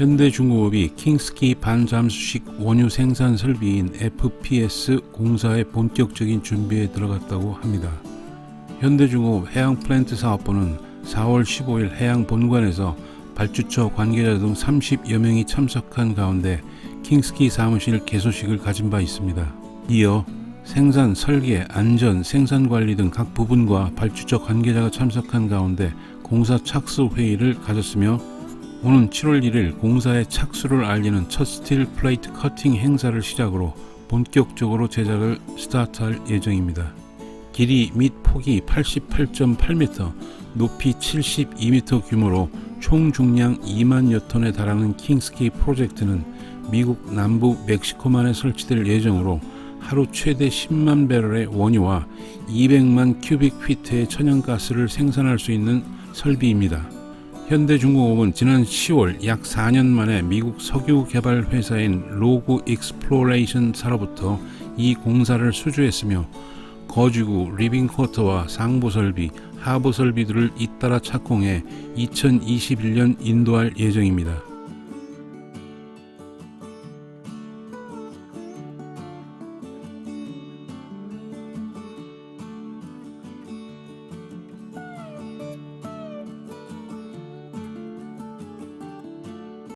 현대중공업이 킹스키 반잠수식 원유 생산 설비인 FPS 공사의 본격적인 준비에 들어갔다고 합니다. 현대중공업 해양 플랜트 사업부는 4월 15일 해양 본관에서 발주처 관계자 등 30여 명이 참석한 가운데 킹스키 사무실 개소식을 가진 바 있습니다. 이어 생산, 설계, 안전, 생산 관리 등 각 부분과 발주처 관계자가 참석한 가운데 공사 착수 회의를 가졌으며 오는 7월 1일 공사의 착수를 알리는 첫 스틸 플레이트 커팅 행사를 시작으로 본격적으로 제작을 스타트할 예정입니다. 길이 및 폭이 88.8m, 높이 72m 규모로 총 중량 2만여 톤에 달하는 킹스키 프로젝트는 미국 남부 멕시코만에 설치될 예정으로 하루 최대 10만 배럴의 원유와 200만 큐빅 피트의 천연가스를 생산할 수 있는 설비입니다. 현대중공업은 지난 10월 약 4년 만에 미국 석유 개발 회사인 로그 익스플로레이션사로부터 이 공사를 수주했으며 거주구 리빙쿼터와 상부 설비, 하부 설비들을 잇따라 착공해 2021년 인도할 예정입니다.